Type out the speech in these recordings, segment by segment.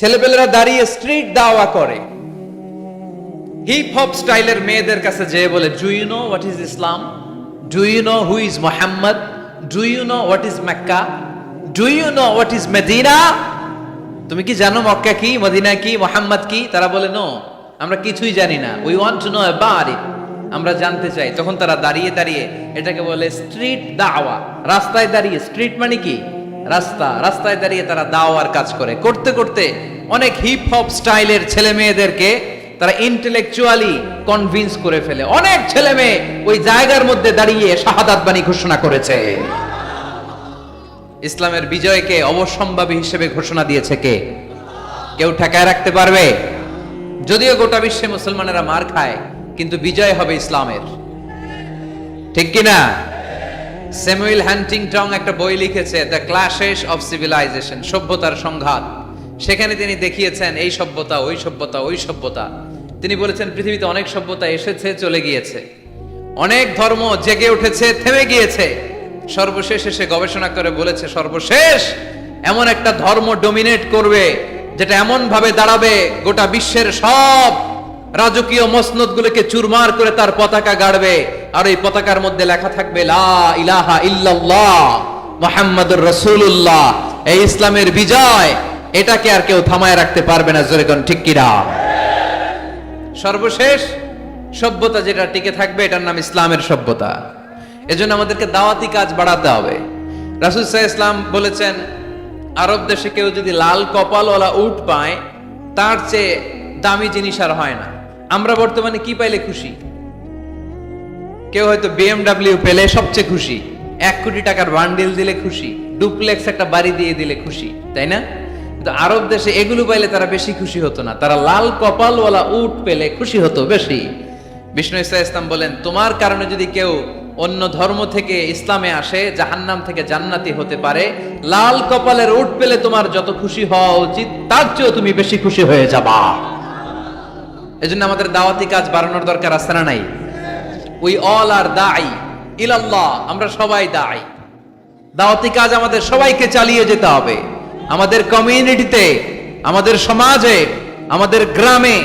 ছেলেপেলেরা দাঁড়িয়ে স্ট্রিট দাওয়া করে। হিপ হপ স্টাইলের মেয়েদের কাছে যেয়ে বলে do you know what is Islam do you know who is Muhammad do you know what is Mecca do you know what is Medina তুমি কি জানো মক্কা কি, মদিনা কি, মোহাম্মদ কি? তারা বলে নো আমরা কিছুই জানি না। We want to know about it আমরা জানতে চাই। তখন তারা দাঁড়িয়ে দাঁড়িয়ে এটাকে বলে স্ট্রিট দাওয়া। রাস্তায় দাঁড়িয়ে স্ট্রিট মানে কি? রাস্তা, রাস্তায় দাঁড়িয়ে তারা দাওয়ার কাজ করে। করতে করতে অনেক হিপ হপ স্টাইলের ছেলে মেয়েদেরকে তারা ইন্টেলেকচুয়ালি কনভিন্স করে ফেলে। অনেক ছেলে মেয়ে ওই জায়গার মধ্যে দাঁড়িয়ে শাহাদাত বাণী ঘোষণা করেছে। ইসলামের বিজয়কে অবসম্ভাবী হিসেবে ঘোষণা দিয়েছে কে? কেউ ঠেকায় রাখতে পারবে? যদিও গোটা বিশ্বে মুসলমানেরা মার খায়, কিন্তু বিজয় হবে ইসলামের। ঠিক কিনা? স্যামুয়েল হ্যান্টিংটং একটা বই লিখেছে, দ্য ক্লাশেস অফ সিভিলাইজেশন সভ্যতার সংঘাত। সেখানে তিনি দেখিয়েছেন, এই সভ্যতা, ওই সভ্যতা ওই সভ্যতা। তিনি বলেছেন, পৃথিবীতে অনেক সভ্যতা এসেছে, চলে গিয়েছে। অনেক ধর্ম জেগে উঠেছে, থেমে গিয়েছে। সর্বশেষ এসে গবেষণা করে বলেছে, সর্বশেষ এমন একটা ধর্ম ডোমিনেট করবে, যেটা এমন ভাবে দাঁড়াবে গোটা বিশ্বের সব রাজকীয় মসনদ গুলোকে চুরমার করে তার পতাকা গাড়বে। আর এই পতাকার মধ্যে লেখা থাকবে, লা ইলাহা ইল্লাল্লাহ মুহাম্মাদুর রাসূলুল্লাহ। এই ইসলামের বিজয় এটাকে আর কেউ থামায় রাখতে পারবে না, জোরে কোন ঠিক কিনা? সর্বশেষ সভ্যতা যেটা টিকে থাকবে, এটার নাম ইসলামের সভ্যতা। এজন্য আমাদেরকে দাওয়াতি কাজ বাড়াতে হবে। রাসুল সাহ ইসলাম বলেছেন, আরব দেশে কেউ যদি লাল কপালওয়ালা উট পায়, তার চেয়ে দামি জিনিস আর হয় না। আমরা বর্তমানে কি পাইলে খুশি? কেউ হয়তো বিএমডাব্লিউ পেলে সবচেয়ে খুশি। এক কোটি টাকার বান্ডিল দিলে খুশি। ডুপ্লেক্স একটা বাড়ি দিয়ে দিলে খুশি, তাই না? কিন্তু আরব দেশে এগুলো পাইলে তারা বেশি খুশি হতো না। তারা লাল কপালওয়ালা উট পেলে খুশি হতো বেশি। বিষ্ণু ইসা ইসলাম বলেন, তোমার কারণে যদি কেউ অন্য ধর্ম থেকে ইসলামে আসে, জাহান্নাম থেকে জান্নাতি হতে পারে, লাল কপালের উট পেলে তোমার যত খুশি হওয়া উচিত, তার চেয়েও তুমি বেশি খুশি হয়ে যাবা। এজন্য আমাদের দাওয়াতি কাজ বাড়ানোর দরকার আছে না নাই? উই অল আর দাই ইলাল্লাহ আমরা সবাই দাই দাওয়াতি কাজ আমাদের সবাইকে চালিয়ে যেতে হবে। আমাদের কমিউনিটিতে আমাদের সমাজে, আমাদের গ্রামে,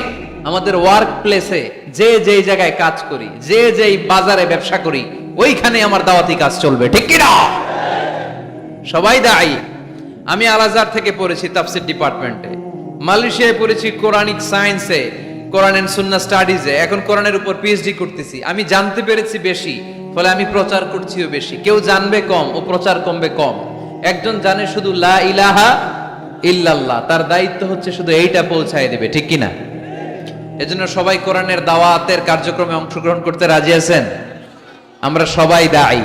আমাদের ওয়ার্ক প্লেসে যে যেই জায়গায় কাজ করি, যে যেই বাজারে ব্যবসা করি, ওইখানে আমার দাওয়াতি কাজ চলবে, ঠিক কিনা? সবাই দায়ী আমি আলাজার থেকে পড়েছি তাফসির ডিপার্টমেন্টে মালয়েশিয়ায় পড়েছি কোরআনিক সায়েন্সে কোরআন এন্ড সুন্নাহ স্টাডিজে এখন কোরআনের উপর পিএইচডি করতেছি। আমি জানতে পেরেছি বেশি, ফলে আমি প্রচার করছিও বেশি। কেউ জানবে কম ও প্রচার কমবে কম। একজন জানে শুধু লা ইলাহা ইল্লাল্লাহ, তার দায়িত্ব হচ্ছে শুধু এইটা পৌঁছায় দেবে, ঠিক কিনা? এজন্য সবাই কোরআনের দাওয়াতের কার্যক্রমে অংশগ্রহণ করতে রাজি আছেন? আমরা সবাই দায়ী।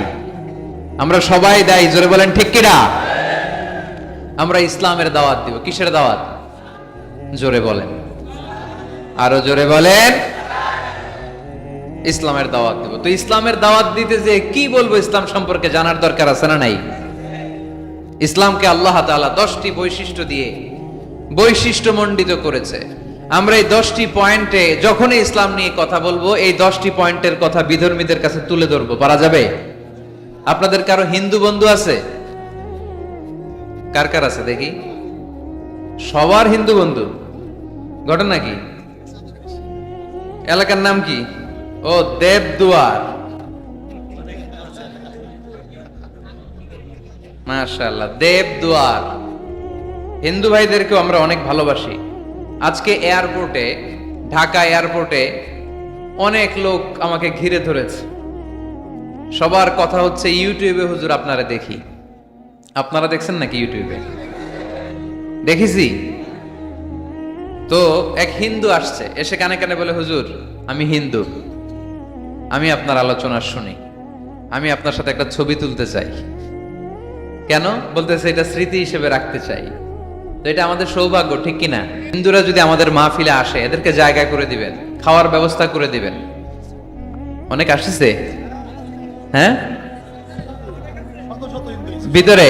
আমরা সবাই দায়ী, জোরে বলেন, ঠিক কিনা? আমরা ইসলামের দাওয়াত দিব। কিসের দাওয়াত? জোরে বলেন। আরও জোরে বলেন। ইসলামের দাওয়াত দিব। তো ইসলামের দাওয়াত দিতে যে কি বলব ইসলাম সম্পর্কে জানার দরকার আছে না নাই? ইসলামকে আল্লাহ তাআলা দশটি বৈশিষ্ট্য দিয়ে বৈশিষ্ট্য মণ্ডিত করেছে। আমরা এই দশটি পয়েন্টে যখনই ইসলাম নিয়ে কথা বলব, এই দশটি পয়েন্টের কথা বিধর্মীদের কাছে তুলে ধরবো। পারা যাবে? আপনাদের কারও হিন্দু বন্ধু আছে? কার কার আছে দেখি? সবার হিন্দু বন্ধু। ঘটনা কি? এলাকার নাম কি? ও, দেবদুয়ার। মাশাআল্লাহ, দেবদুয়ার। হিন্দু ভাইদেরকেও আমরা অনেক ভালোবাসি। আজকে এয়ারপোর্টে, ঢাকা এয়ারপোর্টে অনেক লোক আমাকে ঘিরে ধরেছে। সবার কথা হচ্ছে ইউটিউবে হুজুর আপনারা দেখি। আপনারা দেখছেন নাকি ইউটিউবে? দেখেছি। তো এক হিন্দু আসছে, এসে কানে কানে বলে, হুজুর, আমি হিন্দু। আমি আপনার আলোচনা শুনি। আমি আপনার সাথে একটা ছবি তুলতে চাই। কেন? বলতেছে এটা স্মৃতি হিসেবে রাখতে চাই। তো এটা আমাদের সৌভাগ্য, ঠিক কিনা হিন্দুরা যদি আমাদের মাহফিলে আসে, এদেরকে জায়গা করে দিবেন, খাওয়ার ব্যবস্থা করে দিবেন। অনেক আসছে? হ্যাঁ? ভিতরে,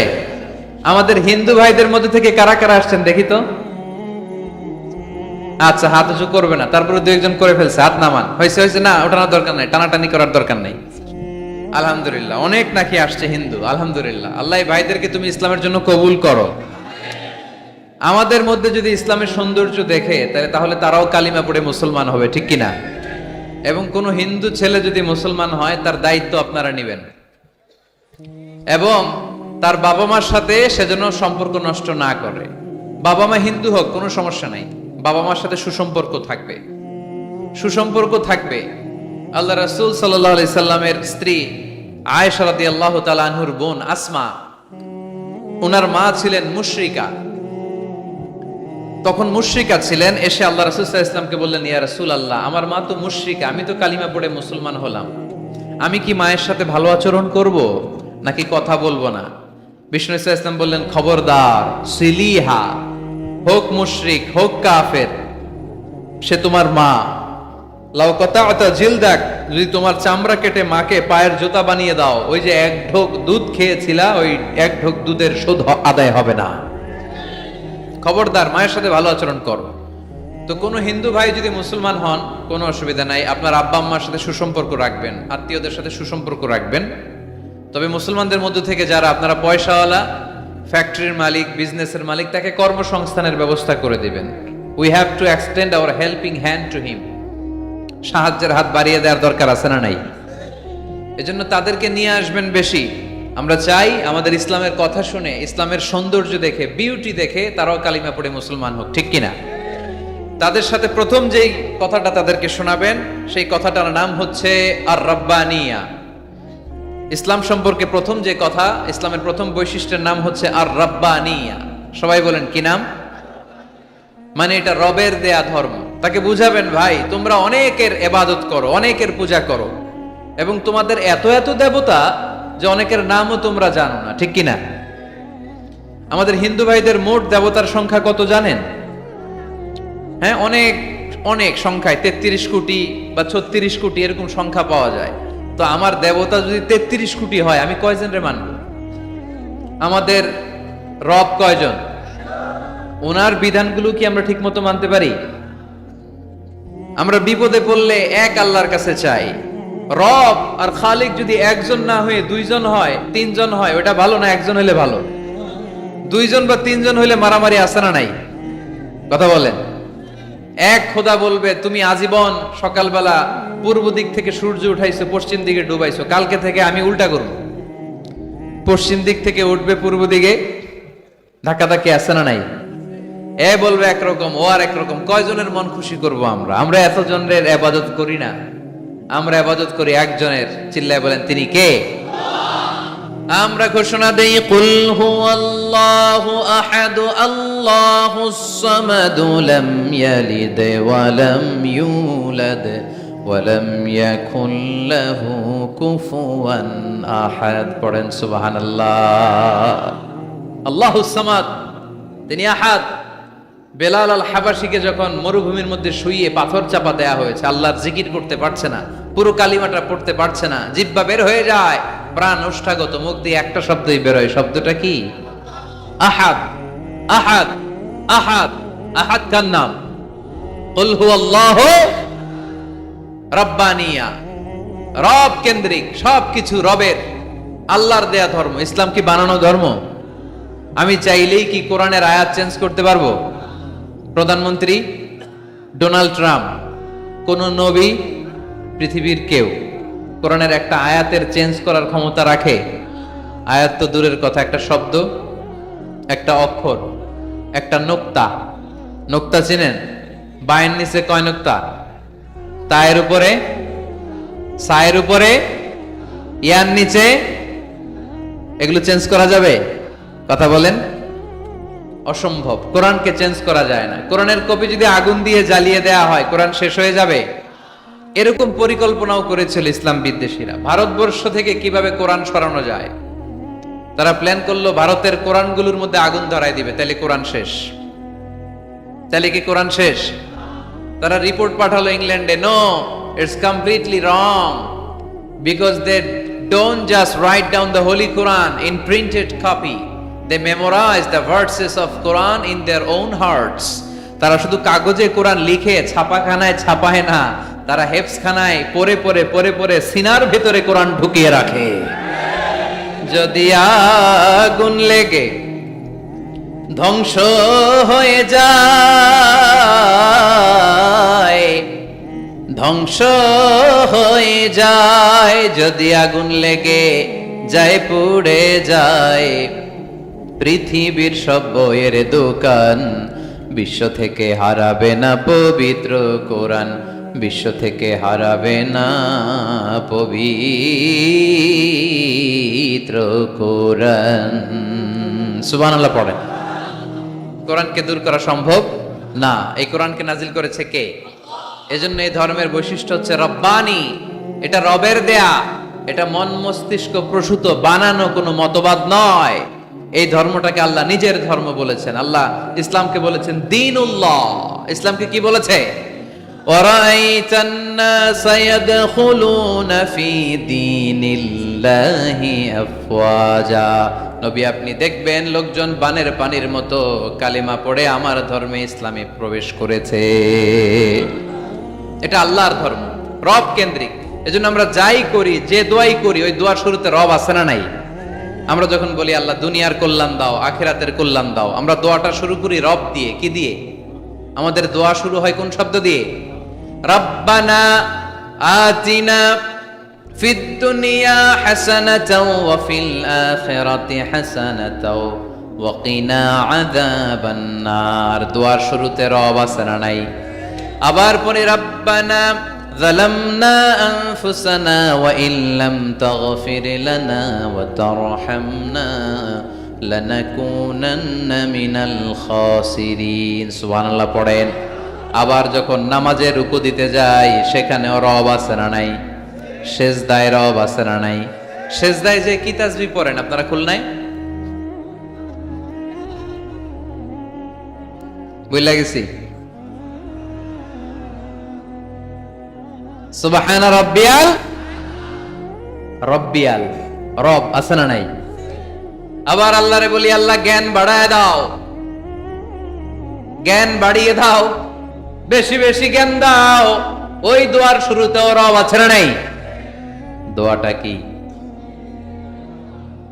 আমাদের হিন্দু ভাইদের মধ্যে থেকে কারা কারা আসছেন দেখি তো। আচ্ছা হাত উঁচু করবে না। তারপরে দু একজন করে ফেলছে, হাত নামান। হয়েছে হয়েছে, না, ওঠানোর দরকার নাই, টানাটানি করার দরকার নাই। আলহামদুলিল্লাহ, অনেক নাকি আসছে হিন্দু, আলহামদুলিল্লাহ। আল্লাহ ভাইদেরকে তুমি ইসলামের জন্য কবুল করো। আমাদের মধ্যে যদি ইসলামের সৌন্দর্য দেখে, তাহলে তাহলে তারাও কালিমা পড়ে মুসলমান হবে, ঠিক কিনা? এবং কোন হিন্দু ছেলে যদি মুসলমান হয়, তার দায়িত্ব আপনারা নেবেন। এবং তার বাবা মার সাথে সেজন্য সম্পর্ক নষ্ট না করে। বাবা মা হিন্দু হোক, কোনো সমস্যা নাই। বাবা মার সাথে সুসম্পর্ক থাকবে। সুসম্পর্ক থাকবে। আল্লাহ রাসূল আলাইহি সাল্লামের স্ত্রী আয়েশা রাদিয়াল্লাহু তাআলা আনহুর বোন আসমা ওনার মা ছিলেন মুশরিকা। তখন মুশরিকা ছিলেন, এসে আল্লাহ রাসূল ইসলামকে বললেন, ইয়া রাসুল আল্লাহ আমার মা তো মুশ্রিকা, আমি তো কালিমা পড়ে মুসলমান হলাম। আমি কি মায়ের সাথে ভালো আচরণ করব, নাকি কথা বলব না? বিষ্ণু ইসলাম বললেন, খবরদার, সিলিহা। হোক মুশরিক, হোক কাফের, সে তোমার মা। লাউ কথা অতা জিল দেখ যদি তোমার চামড়া কেটে মাকে পায়ের জুতা বানিয়ে দাও, ওই যে এক ঢোক দুধ খেয়েছিলা, ওই এক ঢোক দুধের শোধ আদায় হবে না। খবরদার, মায়ের সাথে ভালো আচরণ করো। তো কোনো হিন্দু ভাই যদি মুসলমান হন, কোনো অসুবিধা নাই, আপনার আব্বা আম্মার সাথে সুসম্পর্ক রাখবেন, আত্মীয়দের সাথে সুসম্পর্ক রাখবেন। তবে মুসলমানদের মধ্য থেকে যারা, আপনারা পয়সাওয়ালা ফ্যাক্টরির মালিক বিজনেসের মালিক, তাকে কর্মসংস্থানের ব্যবস্থা করে দিবেন। We have to extend our helping hand to him সাহায্যের হাত বাড়িয়ে দেওয়ার দরকার আছে না নাই? এজন্য তাদেরকে নিয়ে আসবেন বেশি। আমরা চাই আমাদের ইসলামের কথা শুনে, ইসলামের সৌন্দর্য দেখে বিউটি দেখে তারাও কালিমা পড়ে মুসলমান হোক, ঠিক কিনা? তাদের সাথে প্রথম যেই কথাটা তাদেরকে শোনাবেন, সেই কথাটার নাম হচ্ছে আর রব্বানিয়া ইসলাম সম্পর্কে প্রথম যে কথা, ইসলামের প্রথম বৈশিষ্ট্যের নাম হচ্ছে আর রব্বানিয়া সবাই বলেন, কি নাম? মানে এটা রবের দেয়া ধর্ম। তাকে বুঝাবেন, ভাই, তোমরা অনেকের এবাদত করো, অনেকের পূজা করো এবং তোমাদের এত এত দেবতা যে অনেকের নামও তোমরা জানো না। ঠিক কিনা? আমাদের হিন্দু ভাইদের মোট দেবতার সংখ্যা কত জানেন? হ্যাঁ অনেক অনেক সংখ্যায়, তেত্রিশ কোটি বা ছত্রিশ কোটি এরকম সংখ্যা পাওয়া যায়। তো আমার দেবতা যদি তেত্রিশ কোটি হয়, আমি কয়জন রে মানব? আমাদের রব কয়জন? ওনার বিধানগুলো কি আমরা ঠিক মতো মানতে পারি? আমরা বিপদে পড়লে এক আল্লাহর কাছে চাই। রব আর খালিক যদি একজন না হয়ে দুইজন হয়, তিনজন হয়, ওটা ভালো না একজন হলে ভালো? দুইজন বা তিনজন হইলে মারামারি আসে না নাই? কথা বলেন। এক খোদা বলবে, তুমি আজীবন সকালবেলা পূর্ব দিক থেকে সূর্য উঠাইছো, পশ্চিম দিকে ডুবাইছো, কালকে থেকে আমি উল্টা করব। পশ্চিম দিক থেকে উঠবে পূর্ব দিকে। ধাক্কা ধাক্কি আসে না নাই? এ বলবে একরকম, ও আর একরকম, কয়জনের মন খুশি করব আমরা? আমরা এতজনের আবাদত করি না। আমরা আবাদত করি একজনের, চিল্লায় বলেন, তিনি কে? আমরা ঘোষণা দেই, কুল হুয়াল্লাহু আহাদ, আল্লাহুস সামাদ, লাম ইয়ালিদ ওয়া লাম ইউলাদ, ওয়া লাম ইয়াকুল লাহু কুফুয়ান আহাদ। পড়েন, সুবহানাল্লাহ। আল্লাহুস সামাদ, তিনি আহাদ। বেলাল আল হাবাসিকে যখন মরুভূমির মধ্যে শুয়ে পাথর চাপা দেয়া হয়েছে আল্লাহর জিকির করতে পারছে না, পুরো কালিমাটা পড়তে পারছে না জিব্বা বের হয়ে যায়। প্রাণ ওষ্ঠাগত মুখ দিয়ে একটা শব্দই বেরোয়। শব্দটা কি? আহাদ আহাদ আহাদ আহাদ কার নাম? রব্বানিয়া। রব কেন্দ্রিক সবকিছু রবের, আল্লাহর দেয়া ধর্ম। ইসলাম কি বানানো ধর্ম? আমি চাইলেই কি কোরআনের আয়াত চেঞ্জ করতে পারব? প্রধানমন্ত্রী ডোনাল্ড ট্রাম্প, কোন নবী পৃথিবীর কেউ কোরআনের একটা আয়াতের চেঞ্জ করার ক্ষমতা রাখে। আয়াত তো দূরের কথা, একটা শব্দ, একটা অক্ষর, একটা নোক্তা। নোক্তা চিনেন? বায়ের নিচে কয় নোক্তা? তায়ের উপরে? সায়ের উপরে? ইয়ার নিচে? এগুলো চেঞ্জ করা যাবে? কথা বলেন। অসম্ভব। কোরআনকে চেঞ্জ করা যায় না। কোরআনের কপি যদি আগুন দিয়ে জ্বালিয়ে দেয়া হয়, কোরআন শেষ হয়ে যাবে? এরকম পরিকল্পনাও করেছিল ইসলাম বিদ্বেষীরা। ভারতবর্ষ থেকে কীভাবে কোরআন সরানো যায়? তারা প্ল্যান করল ভারতের কোরআনগুলোর মধ্যে আগুন ধরায় দিবে। তাহলে কোরআন শেষ। তাহলে কি কোরআন শেষ? তারা রিপোর্ট পাঠালো ইংল্যান্ডে no it's completely wrong because they don't just write down the holy Quran in printed copy they memorize the verses of Quran in their own hearts তারা শুধু কাগজে কোরআন লিখে, ছাপাখানায় ছাপায় না তারা হেফসখানায় পরে পরে পরে পরে সিনার ভেতরে কোরআন ঢুকিয়ে রাখে। যদি আগুন লেগে ধ্বংস হয়ে যায়, ধ্বংস হয়ে যায়, যদি আগুন লেগে যায়, পুড়ে যায়, পৃথিবীর সব বইয়ের দোকান বিশ্ব থেকে হারাবে না পবিত্র কোরআন। বিশ্ব থেকে হারাবে না পবিত্র কোরআন। সুবহানাল্লাহ পড়েন কোরআনকে দূর করা সম্ভব? না। এই কোরআনকে নাজিল করেছে কে? এজন্য এই ধর্মের বৈশিষ্ট্য হচ্ছে রব্বানি। এটা রবের দেয়া। এটা মন মস্তিষ্ক প্রসূত, বানানো কোনো মতবাদ নয়। এই ধর্মটাকে আল্লাহ নিজের ধর্ম বলেছেন। আল্লাহ ইসলামকে বলেছেন দিনুল্লাহ। ইসলামকে কি বলেছে? وَرَأَيْتَ النَّاسَ يَدْخُلُونَ فِي دِينِ اللَّهِ أَفْوَاجًا নবী আপনি দেখবেন লোকজন বানের পানির মতো কালিমা পড়ে আমার ধর্মে ইসলামে প্রবেশ করেছে এটা আল্লাহর ধর্ম রব কেন্দ্রিক এজন্য আমরা যাই করি যে দোয়াই করি ওই দোয়ার শুরুতে রব আছে না নাই আমরা যখন বলি আল্লাহ দুনিয়ার কল্যাণ দাও আখেরাতের কল্যাণ দাও আমরা দোয়াটা শুরু করি রব দিয়ে কি দিয়ে আমাদের দোয়া শুরু হয় কোন শব্দ দিয়ে রব্বানা আতিনা ফিদ দুনিয়া হাসানাতাও ওয়া ফিল আখিরাতি হাসানাতাও ওয়া কিনা আযাবান নার দোয়ার শুরুতে রব আছে না নাই আবার পরে রব্বানা ظلمنا أنفسنا وإن لم تغفر لنا وترحمنا لنكونن من الخاسرين সুবহান আল্লাহ পড়েন আবার যখন নামাজে রুকু দিতে যাই সেখানেও রব আছে না নাই? সেজদায় রব আছে না নাই? সেজদায় যে কি তাসবি পড়েন, আপনারা খুলনায়? বুঝলা গেছি? সুবহান রব্বিয়াল রব্বিয়াল, রব না নাই? আবার আল্লাহরে বলি, আল্লাহ জ্ঞান বাড়ায় দাও। জ্ঞান বাড়িয়ে দাও। বেশি বেশি জ্ঞান দাও। ওই দোয়ার শুরুতেও রব আছে না নাই? দোয়াটা কি?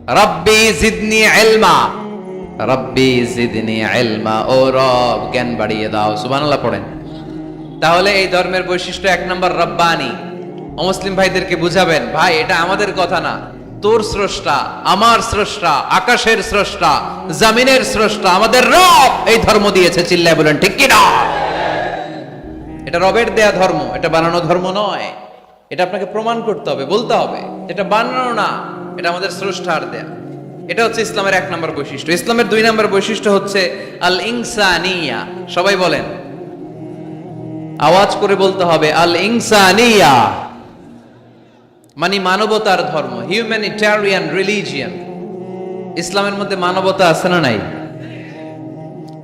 রব্বি জিদনি ইলমা। রব্বি জিদনি ইলমা। ও রব, জ্ঞান বাড়িয়ে দাও। সুবহানাল্লাহ পড়েন। তাহলে এই ধর্মের বৈশিষ্ট্য এক নম্বর রব্বানি। অমুসলিম ভাইদেরকে বুঝাবেন, ভাই, এটা আমাদের কথা না। তোর স্রষ্টা, আমার স্রষ্টা, আকাশের স্রষ্টা, জামিনের স্রষ্টা, আমাদের রব এই ধর্ম দিয়েছে। চিল্লায় বলেন, ঠিক কি না? এটা রবের দেয়া ধর্ম, এটা বানানো ধর্ম নয়। এটা আপনাকে প্রমাণ করতে হবে, বলতে হবে, এটা বানানো না, এটা আমাদের স্রষ্টার দেয়া। এটা হচ্ছে ইসলামের এক নম্বর বৈশিষ্ট্য। ইসলামের দুই নম্বর বৈশিষ্ট্য হচ্ছে আল ইনসানিয়া সবাই বলেন। আওয়াজ করে বলতে হবে আল ইনসানিয়া মানে মানবতার ধর্ম হিউম্যানিটারিয়ান রিলিজিয়ান ইসলামের মধ্যে মানবতা আছে না নাই?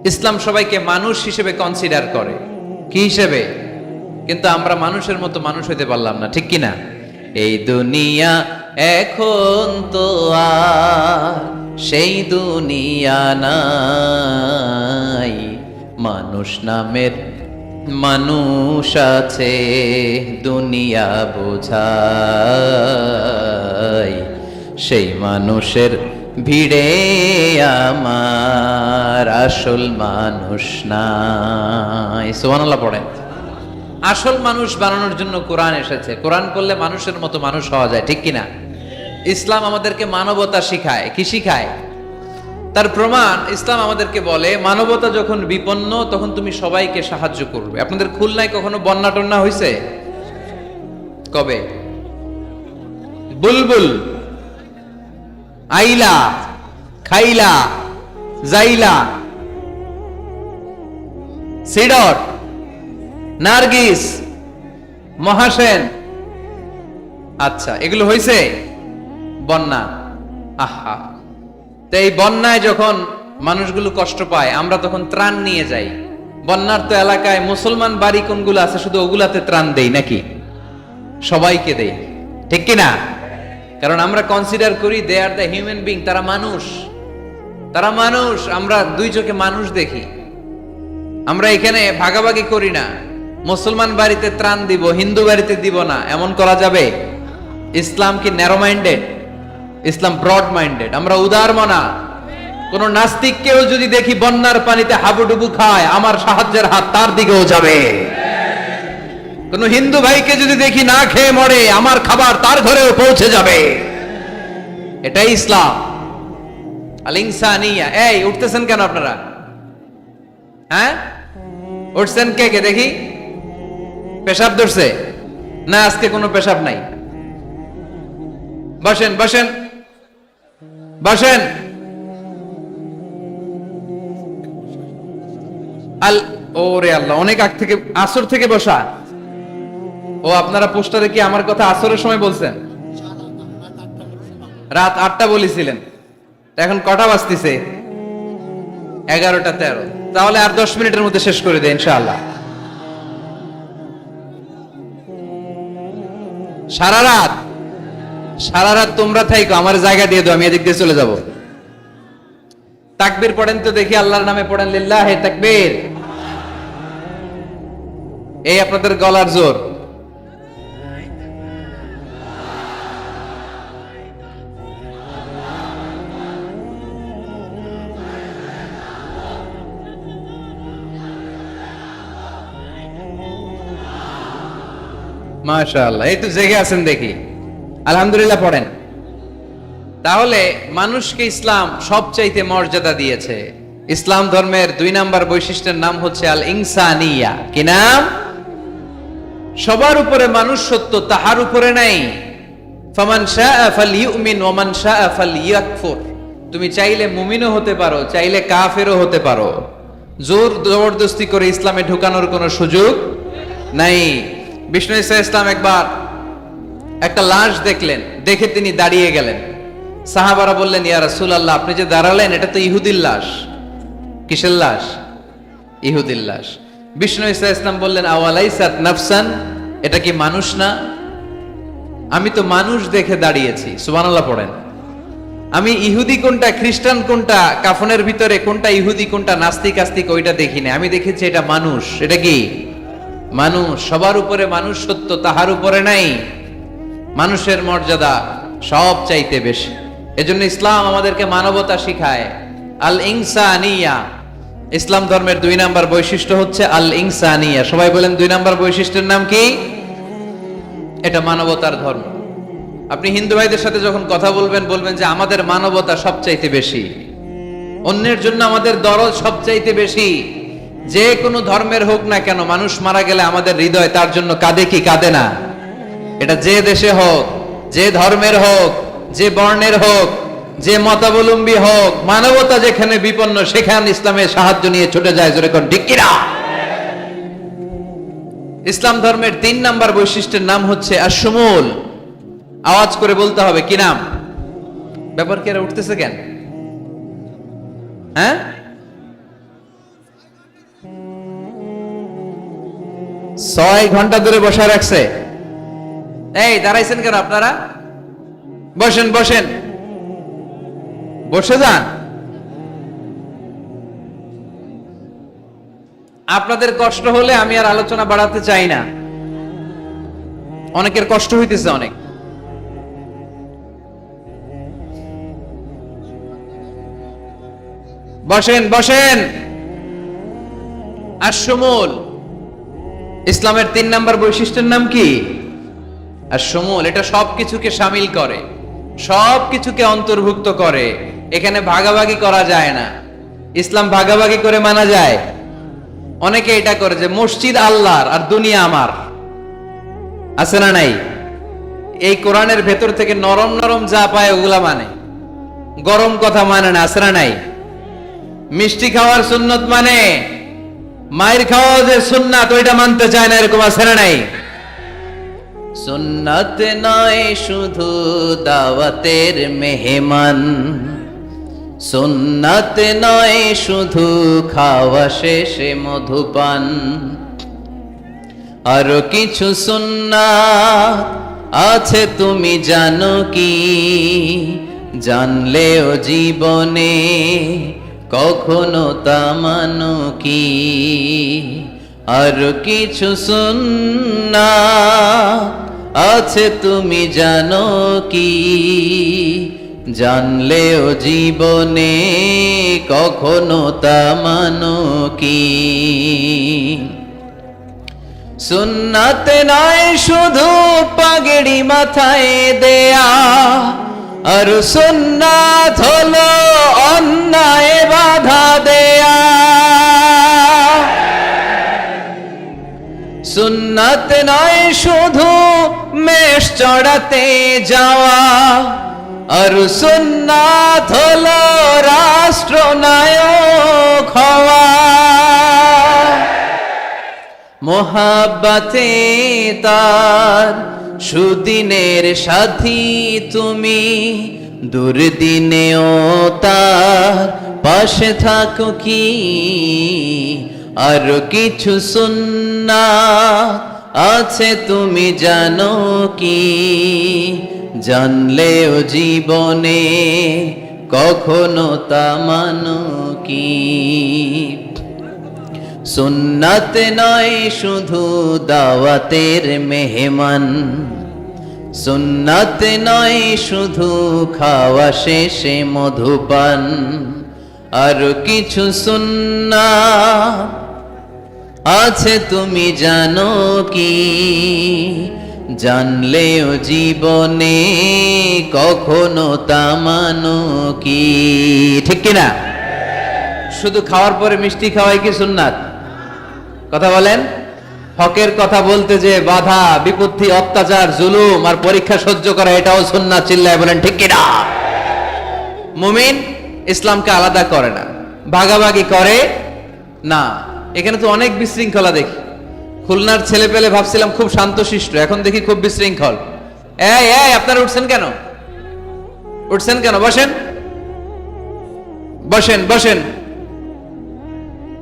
ইসলাম সবাইকে মানুষ হিসেবে কনসিডার করে। কি হিসেবে? কিন্তু আমরা মানুষের মতো মানুষ হইতে পারলাম না, ঠিক কি না এই দুনিয়া এখন তো আর সেই দুনিয়া নাই। মানুষ নামের মানুষ আছে, দুনিয়া বোঝাই সেই মানুষের ভিড়ে আমার আসল মানুষ নাই। সুবহানাল্লাহ পড়েন আসল মানুষ বানানোর জন্য কোরআন এসেছে। কোরআন করলে মানুষের মতো মানুষ হওয়া যায়, ঠিক কিনা? ইসলাম আমাদেরকে মানবতা শিখায়। কি শিখায়? তার প্রমাণ ইসলাম আমাদেরকে বলে, মানবতা যখন বিপন্ন, তখন তুমি সবাইকে সাহায্য করবে। আপনাদের খুলনায় কখনো বন্যা টন্যা হয়েছে কবে? বুলবুল। আইলা, খাইলা জাইলা সিডর, নার্গিস, মহাসেন। আচ্ছা এগুলো হয়েছে বন্যা। আহা। তো এই বন্যায় যখন মানুষগুলো কষ্ট পায়, আমরা তখন ত্রাণ নিয়ে যাই। বন্যার তো এলাকায় মুসলমান বাড়ি কোনগুলো আছে, শুধু ওগুলাতে ত্রাণ দেই নাকি? সবাইকে দেই। ঠিক কি না কারণ আমরা কনসিডার করি they are the human being তারা মানুষ। তারা মানুষ, আমরা দুই চোখে মানুষ দেখি। আমরা এখানে ভাগাভাগি করি না। মুসলমান বাড়িতে ত্রাণ দিব, হিন্দু বাড়িতে দিব না, এমন করা যাবে? ইসলাম কি narrow minded Islam broad minded আমরা উদার মনা। কোন নাস্তিককেও যদি দেখি বন্যার পানিতে হাবুডুবু খায়, আমার সাহায্যের হাত তার দিকেও যাবে। কোন হিন্দু ভাইকে যদি দেখি না খেয়ে মরে, আমার খাবার তার ঘরেও পৌঁছে যাবে। এটাই ইসলাম। আল ইনসানিয়া এই, উঠতেছেন কেন আপনারা? হ্যাঁ? উঠছেন কে কে? দেখি। পেশাব ধরছে? না, আজকে কোনো পেশাব নাই। বসেন বসেন। বসেন। আল, ওরে আল্লাহ, অনেক আগ থেকে, আসর থেকে বসা। ও আপনারা পোস্টারে কি আমার কথা আসরের সময় বলছেন? রাত আটটা বলেছিলেন। এখন কটা বাজতেছে? এগারোটা তেরো। তাহলে আর দশ মিনিটের মধ্যে শেষ করে দেয় ইনশাআল্লাহ। সারা রাত সারা রাত তোমরা থাইকো, আমার জায়গা দিয়ে দাও, আমি এদিক দিয়ে চলে যাব। তাকবীর পড়েন তো দেখি, আল্লাহর নামে পড়েন, লিল্লাহ তাকবীর। এই আপনাদের গলার জোর। মাশাআল্লাহ, এই তো জেগে আছেন দেখি। আলহামদুলিল্লাহ পড়েন। তাহলে মানুষকে ইসলাম সবচাইতে মর্যাদা দিয়েছে। ইসলাম ধর্মের দুই নাম্বার বৈশিষ্ট্যের নাম হচ্ছে আল ইনসানিয়া কি নাম? সবার উপরে মানুষ সত্য, তাহার উপরে নাই। ফামান শাআ ফালইউমিন ওয়া মান শাআ ফালইয়াকফুর। তুমি চাইলে মুমিনও হতে পারো, চাইলে কাফেরও হতে পারো। জোর জবরদস্তি করে ইসলামে ঢুকানোর কোনো সুযোগ নাই। বিষ্ণু ইসা ইসলাম একবার একটা লাশ দেখলেন, দেখে তিনি দাঁড়িয়ে গেলেন। সাহাবারা বললেন, ইয়া রাসূলুল্লাহ, আপনি যে দাঁড়ালেন, এটা তো ইহুদির লাশ। কিসের লাশ? ইহুদির লাশ। বিষ্ণু ইসা ইসলাম বললেন, আওয়ালাইসাত নাফসান? এটা কি মানুষ না? আমি তো মানুষ দেখে দাঁড়িয়েছি, সুবহানাল্লাহ পড়েন। আমি ইহুদি কোনটা, খ্রিস্টান কোনটা, কাফনের ভিতরে কোনটা ইহুদি কোনটা, নাস্তিক আস্তিক ওইটা দেখিনি। আমি দেখেছি এটা মানুষ, এটা কি? মানুষ, সবার উপরে মানুষ সত্য, তাহার উপরে নাই। মানুষের মর্যাদা সব চাইতে বেশি। এজন্য ইসলাম আমাদেরকে মানবতা শিখায়। আল ইনসানিয়া ইসলাম ধর্মের দুই নাম্বার বৈশিষ্ট্য হচ্ছে আল ইনসানিয়া সবাই বলেন দুই নাম্বার বৈশিষ্ট্যের নাম কি? এটা মানবতার ধর্ম। আপনি হিন্দু ভাইদের সাথে যখন কথা বলবেন বলবেন যে আমাদের মানবতা সবচাইতে বেশি। অন্যের জন্য আমাদের দরদ সবচাইতে বেশি। যে কোনো ধর্মের হোক না কেন, মানুষ মারা গেলে আমাদের হৃদয় তার জন্য কাঁদে কি কাঁদে না? এটা যে দেশে হোক, যে ধর্মের হোক, যে বর্ণের হোক, যে মতাবলম্বী হোক, মানবতা যেখানে বিপন্ন, সেখানে ইসলামের সাহায্য নিয়ে ছুটে যায় জোরে কোন ডিক্কিরা ইসলাম ধর্মের তিন নাম্বার বৈশিষ্ট্যের নাম হচ্ছে আসমুল আওয়াজ করে বলতে হবে, কি নাম? ব্যাপার কি উঠতেছে কেন? হ্যাঁ? ছয় ঘণ্টা ধরে বসে রাখছে। এই, দাঁড়াইছেন কেন আপনারা? বসেন বসেন। বসে যান। আপনাদের কষ্ট হলে আমি আর আলোচনা বাড়াতে চাই না। অনেকের কষ্ট হইতেছে অনেক। বসেন বসেন। আর আসমুল ইসলামের তিন নাম্বার বৈশিষ্ট্যের নাম কি? আর সমুল, এটা সব কিছুকে সামিল করে সব কিছুকে অন্তর্ভুক্ত করে। এখানে ভাগাভাগি করা যায় না। ইসলাম ভাগাভাগি করে মানা যায়। অনেকে এটা করে যে, মসজিদ আল্লাহর আর দুনিয়া আমার। আছে না নাই? এই কোরআনের ভেতর থেকে নরম নরম যা পায় ওগুলা মানে। গরম কথা মানে না, আছে না নাই? মিষ্টি খাওয়ার সুন্নত মানে। মায়ের খাওয়া যে সুন্নাত, ওইটা মানতে চায় না, এরকম আছে না নাই? সুন্নাত নয়, শুধু দাওয়াতের মেহমান। সুন্নাত নয়, শুধু খাওয়া শেষে মধুপান। আরও কিছু সুন্নাত আছে, তুমি জানো কি? জানলেও জীবনে কখনো তা মানো কি? আর কিছু সুন্নাত আছে তুমি জানো কি? জানলেও জীবনে কখনো তা মানো কি? সুন্নাতে নয় শুধু পাগড়ি মাথায় দেয়া, আর সুন্নাত হলো অন্যায় বাধা দেয়া। সুন্নত নয়, শুধু মেষ চড়াতে যাওয়া। আর সুন্নাত হলো রাষ্ট্রনায়ক হওয়া। মোহাব্বাতে তার সুদিনের সাথী তুমি। দুর্দিনেও তার পাশে থাকো কি? আর কিছু সুন্না আছে তুমি জানো কি? জানলেও জীবনে কখনো তা মানো কি? সুন্নাত নয় শুধু দাওয়াতের মেহমান। সুন্নাত নয়, শুধু খাওয়া শেষে মধুপান। আর কিছু সুন্না আছে, তুমি জানো কি? জানলেও জীবনে কখনো তা মানো কি? ঠিক কিনা শুধু খাওয়ার পরে মিষ্টি খাওয়াই কি সুন্নাত? কথা বলেন। হকের কথা বলতে যে বাধা, বিপত্তি, অত্যাচার, জুলুম আর পরীক্ষা সহ্য করা, এটাও সুন্নাত চিল্লায় বলেন, ঠিক কিনা? মুমিন ইসলামকে আলাদা করে না, ভাগাভাগি করে না। এখানে তো অনেক বিশৃঙ্খলা দেখি। খুলনার ছেলে পেলে ভাবছিলাম খুব শান্তশিষ্ট, এখন দেখি খুব বিশৃঙ্খল। আপনারা উঠছেন কেন? উঠছেন কেন? বসেন। বসেন বসেন।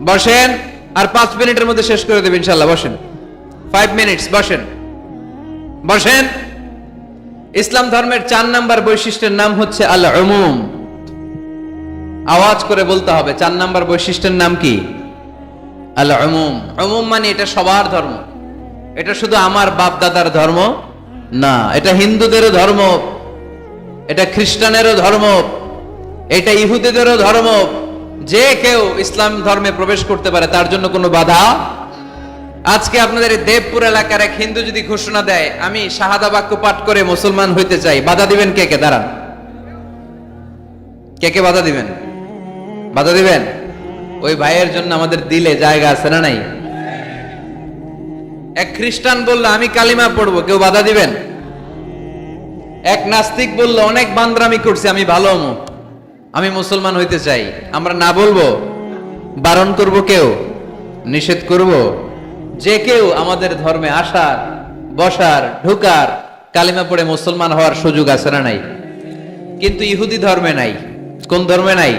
বসেন। আর পাঁচ মিনিটের মধ্যে শেষ করে দেবেন ইনশাল্লাহ বসেন। ফাইভ মিনিটস বসেন। বসেন। ইসলাম ধর্মের চার নাম্বার বৈশিষ্ট্যের নাম হচ্ছে আল উমুম আওয়াজ করে বলতে হবে, চার নাম্বার বৈশিষ্ট্যের নাম কি? আল উমুম উমুম মানে এটা সবার ধর্ম। এটা শুধু আমার বাপ দাদার ধর্ম না, এটা হিন্দুদেরও ধর্ম, এটা খ্রিস্টানেরও ধর্ম, এটা ইহুদিদেরও ধর্ম যে কেউ ইসলাম ধর্মে প্রবেশ করতে পারে, তার জন্য কোনো বাধা? আজকে আপনাদের দেবপুর এলাকার এক হিন্দু যদি ঘোষণা দেয়, আমি শাহাদা বাক্য পাঠ করে মুসলমান হইতে চাই, বাধা দিবেন কে কে? দাঁড়ান। কে কে বাধা দিবেন? বাধা দিবেন? ওই ভাইয়ের জন্য আমাদের দিলে জায়গা আছে না নাই? এক খ্রিস্টান বলল, আমি কালিমা পড়ব, কেউ বাধা দিবেন? এক নাস্তিক বলল, অনেক বান্দ্রামি করছি, আমি ভালো হমু আমি মুসলমান হইতে চাই। আমরা না বলব, বারণ করব কেউ, নিষেধ করব। যে কেউ আমাদের ধর্মে আসার, বসার, ঢুকার, কালিমা পড়ে মুসলমান হওয়ার সুযোগ আছে না নাই? কিন্তু ইহুদি ধর্মে নাই। কোন ধর্মে নাই?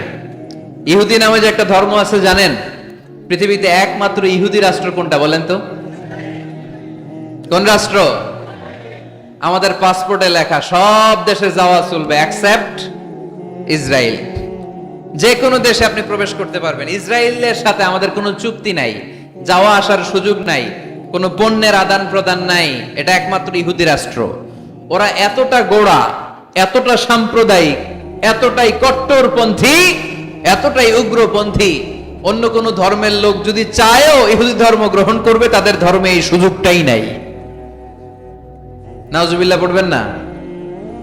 ইহুদি নামে যে একটা ধর্ম আছে, জানেন? পৃথিবীতে একমাত্র ইহুদি রাষ্ট্র কোনটা বলেন তো? কোন রাষ্ট্র? আমাদের পাসপোর্টে লেখা, সব দেশে যাওয়া চলবে অ্যাকসেপ্ট ইসরায়েল। যে কোনো দেশে আপনি প্রবেশ করতে পারবেন। ইসরায়েলের সাথে আমাদের কোনো চুক্তি নাই, যাওয়া আসার সুযোগ নাই, কোনো পণ্যের আদান প্রদান নাই, এটা একমাত্র ইহুদি রাষ্ট্র। ওরা এতটা গোড়া, এতটা সাম্প্রদায়িক, এতটাই কট্টরপন্থী, এতটাই উগ্রপন্থী। অন্য কোনো ধর্মের লোক যদি চায়ও ইহুদি ধর্ম গ্রহণ করবে, তাদের ধর্মে এই সুযোগটাই নাই। নাউজুবিল্লাহ, পড়বেন না?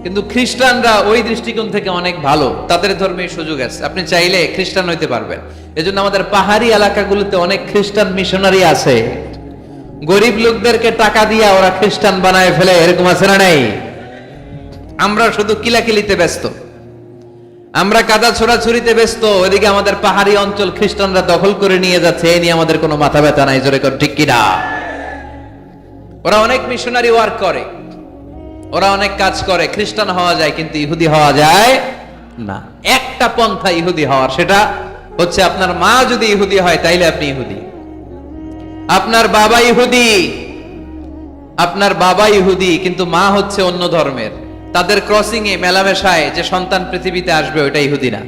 কিন্তু খ্রিস্টানরা ওই দৃষ্টিকোণ থেকে অনেক ভালো। তাদের ধর্মে সুযোগ আছে। আপনি চাইলে খ্রিস্টান হইতে পারবেন। এজন্য আমাদের পাহাড়ি এলাকাগুলোতে অনেক খ্রিস্টান মিশনারি আছে। গরিব লোকদেরকে টাকা দিয়া ওরা খ্রিস্টান বানায় ফেলে, এরকম আছে না নাই? আমরা শুধু কিলাকিলিতে ব্যস্ত। আমরা কাদা ছোড়াছুরিতে ব্যস্ত। ওইদিকে আমাদের পাহাড়ি অঞ্চল খ্রিস্টানরা দখল করে নিয়ে যাচ্ছে। এ নিয়ে আমাদের কোনো মাথা ব্যথা নাই। জোরে কর, ঠিক কিনা? ওরা অনেক মিশনারি ওয়ার্ক করে। ওরা অনেক কাজ করে, খ্রিস্টান হওয়া যায় কিন্তু ইহুদি হওয়া যায় না। একটা পন্থা ইহুদি হওয়ার, সেটা হচ্ছে আপনার মা যদি ইহুদি হয়, তাইলে আপনি ইহুদি। আপনার বাবা ইহুদি, আপনার বাবা ইহুদি, কিন্তু মা হচ্ছে অন্য ধর্মের। তাদের ক্রসিং এ মেলামেশায় যে সন্তান পৃথিবীতে আসবে, ওইটা ইহুদি না।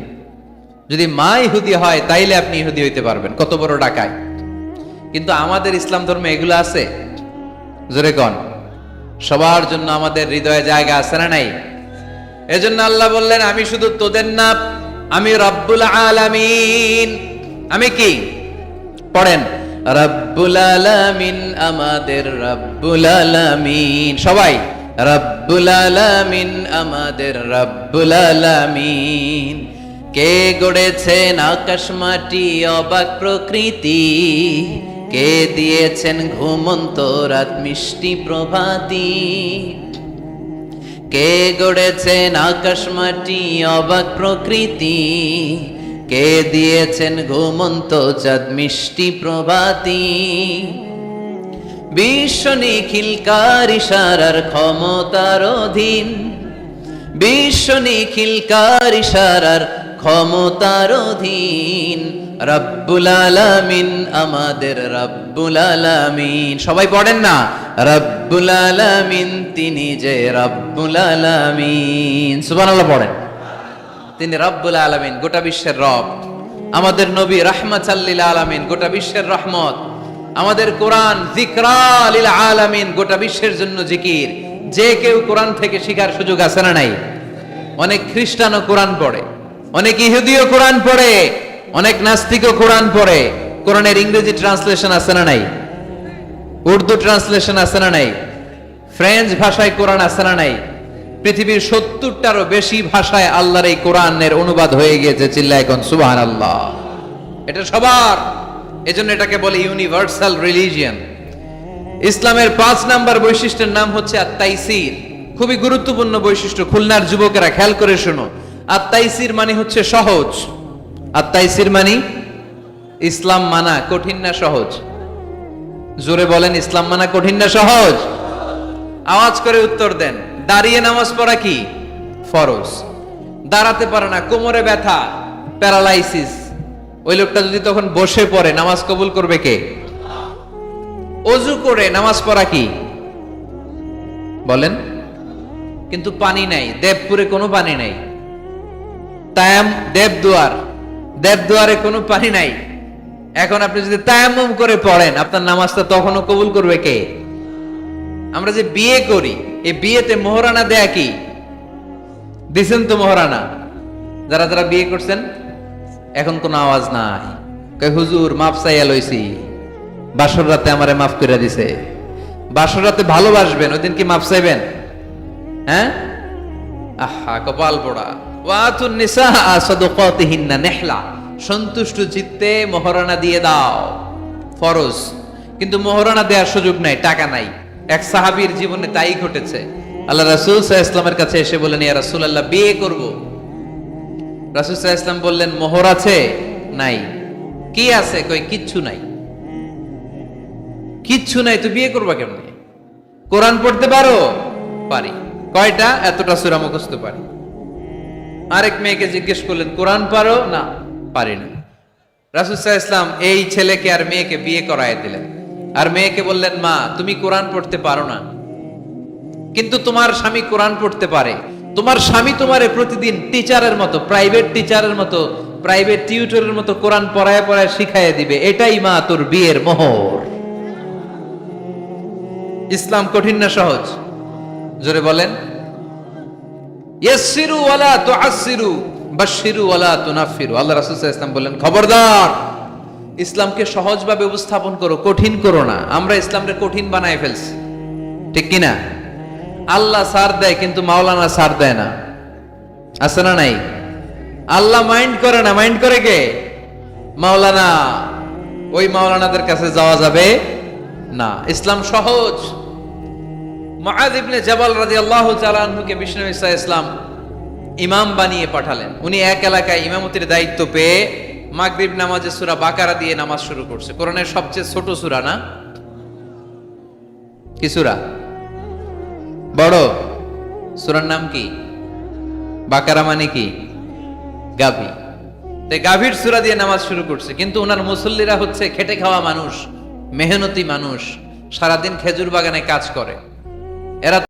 যদি মা ইহুদি হয়, তাইলে আপনি ইহুদি হইতে পারবেন, কত বড় ডাকায়। কিন্তু আমাদের ইসলাম ধর্মে এগুলো আছে। জোরে কন। সবার জন্য আমাদের হৃদয়ে জায়গা আছে না নাই? এজন্য আল্লাহ বললেন, আমি শুধু তোদের না, আমি রব্বুল আলামিন। আমি কি? পড়েন, রব্বুল আলামিন আমাদের রব্বুল আলামিন। সবাই, রব্বুল আলামিন আমাদের রব্বুল আলামিন। কে গড়েছেন আকাশ মাটি, অবাক প্রকৃতি? কে দিয়েছেন ঘুমন্ত রাত মিষ্টি প্রভাতী? কে গড়েছেন আকাশ মাটি অবাক প্রকৃতি? কে দিয়েছেন ঘুমন্ত চাঁদ মিষ্টি প্রভাতী? বিশ্ব নিখিলকার ইশারার ক্ষমতার অধীন? বিশ্ব নিখিলকার ইশারার ক্ষমতার অধীন? রব্বুল আলামিন, আমাদের রব্বুল আলামিন। সবাই পড়েন না? রব্বুল আলামিন, তিনি যে রব্বুল আলামিন। সুবহানাল্লাহ পড়েন। তিনি রব্বুল আলামিন, গোটা বিশ্বের রব। আমাদের নবী রাহমাত লিল আলামিন, গোটা বিশ্বের রহমত। আমাদের কোরআন জিকরা লিল আলামিন, গোটা বিশ্বের জন্য জিকির। যে কেউ কোরআন থেকে শিখার সুযোগ আছে না নাই? অনেক খ্রিস্টানও কোরআন পড়ে, অনেক ইহুদিও কোরআন পড়ে। অনেক নাস্তিকও কোরআন পড়ে। কোরআনের ইংরেজি ট্রান্সলেশন আছে না নাই? উর্দু ট্রান্সলেশন আছে না নাই? ফ্রেঞ্চ ভাষায় কোরআন আছে না নাই? পৃথিবীর সত্তরটারও বেশি ভাষায় আল্লাহর এই কোরআনের অনুবাদ হয়ে গিয়েছে চিল্লা এখন সুবাহ আল্লাহ এটা সবার। এজন্য এটাকে বলে ইউনিভার্সাল রিলিজিয়ান ইসলামের পাঁচ নাম্বার বৈশিষ্ট্যের নাম হচ্ছে আত্মাইসির খুবই গুরুত্বপূর্ণ বৈশিষ্ট্য। খুলনার যুবকেরা খেয়াল করে শোনো। আত্মাইসির মানে হচ্ছে সহজ। আত্মাইসির মানে ইসলাম মানা কঠিন না সহজ। জোরে বলেন, ইসলাম মানা কঠিন না সহজ? আওয়াজ করে উত্তর দেন, দাঁড়িয়ে নামাজ পড়া কি? ফরজ। দাঁড়াতে পারে না, কোমরে ব্যথা, প্যারালাইসিস। ওই লোকটা যদি তখন বসে পড়ে, নামাজ কবুল করবে কে? অজু করে নামাজ পড়া কি? বলেন, কিন্তু পানি নাই, দেবপুরে কোনো পানি নাই। তায়াম, দেবদুয়ার দেবদুয়ারে কোনো পানি নাই। এখন আপনি যদি তায়াম্মুম করে পড়েন, আপনার নামাজটা তখনও কবুল করবে কে? আমরা যে বিয়ে করি, এই বিয়েতে মোহরানা দেয়া কি? দিছেন তো মোহরানা? যারা যারা বিয়ে করছেন, এখন কোনো আওয়াজ নাই। কই হুজুর মাফ চাইয়া লইছি। বাসর রাতে আমারে মাফ করে দিছে। বাসর রাতে ভালোবাসবেন, ওই দিন কি মাফ চাইবেন? হ্যাঁ? আহা, কপাল পোড়া। সন্তুষ্ট চিত্তে মোহরানা দিয়ে দাও। ফরজ। কিন্তু মোহরানা দেওয়ার সুযোগ নাই, টাকা নাই। এক সাহাবীর জীবনে তাই ঘটেছে। আল্লাহ রাসূল সাল্লাল্লাহু ইসলামের কাছে এসে বলেন ইয়া রাসূলুল্লাহ, বিয়ে করব। রাসূল সাল্লাল্লাহু ইসলাম বললেন, মোহর আছে? নাই। কি আছে? কই, কিচ্ছু নাই। কিচ্ছু নাই, তো বিয়ে করবা কেমনে? কোরআন পড়তে পারো? পারি। কয়টা? এতটা সূরা মুখস্থ পারি। আরেক মেয়েকে জিজ্ঞেস করলেন, কোরআন পারো? না, পারি না। রাসুসাহ ইসলাম এই ছেলেকে আর মেয়েকে বিয়ে করায় দিলেন। আর মেয়েকে বললেন, মা, তুমি কোরআন পড়তে পারো না। কিন্তু তোমার স্বামী কোরআন পড়তে পারে। তোমার স্বামী তোমারে প্রতিদিন টিচারের মতো, প্রাইভেট টিচারের মতো, প্রাইভেট টিউটরের মতো কোরআন পড়ায় পড়ায় শিখাইয়ে দিবে। এটাই মা, তোর বিয়ের মোহর। ইসলাম কঠিন না সহজ? জোরে বলেন। ইয়াসসিরু ওয়ালা তুআসসিরু, বাশশিরু ওয়ালা তুনাফিরু আল্লাহ রাসূল সাল্লাল্লাহু আলাইহি ওয়াসাল্লাম বললেন, খবরদার, ইসলামকে সহজভাবে উপস্থাপন করো, কঠিন করো না। আমরা ইসলামকে কঠিন বানায় ফেলছি। ঠিক কি না আল্লাহ সার দেয়, কিন্তু মাওলানা সার দেয় না। আছে না নাই? আল্লাহ মাইন্ড করে না। মাইন্ড করে কে? মাওলানা। ওই মাওলানাদের কাছে যাওয়া যাবে না। ইসলাম সহজ। মুআয ইবনে জাবাল রাদিয়াল্লাহু তাআলা আনহুকে বিষ্ণু ঈসা ইসলাম ইমাম বানিয়ে পাঠালেন। উনি এক এলাকায় ইমামতির দায়িত্ব পেয়ে মাগরিব নামাজে সুরা বাকারা দিয়ে নামাজ শুরু করছে। কোরআনের সবচেয়ে ছোট সুরা না? কি সূরা? বড়? সুরার নাম কি? বাকারা মানে কি? গাভী। তাই গাভীর সুরা দিয়ে নামাজ শুরু করছে। কিন্তু ওনার মুসল্লিরা হচ্ছে খেটে খাওয়া মানুষ, মেহনতি মানুষ, সারাদিন খেজুর বাগানে কাজ করে। era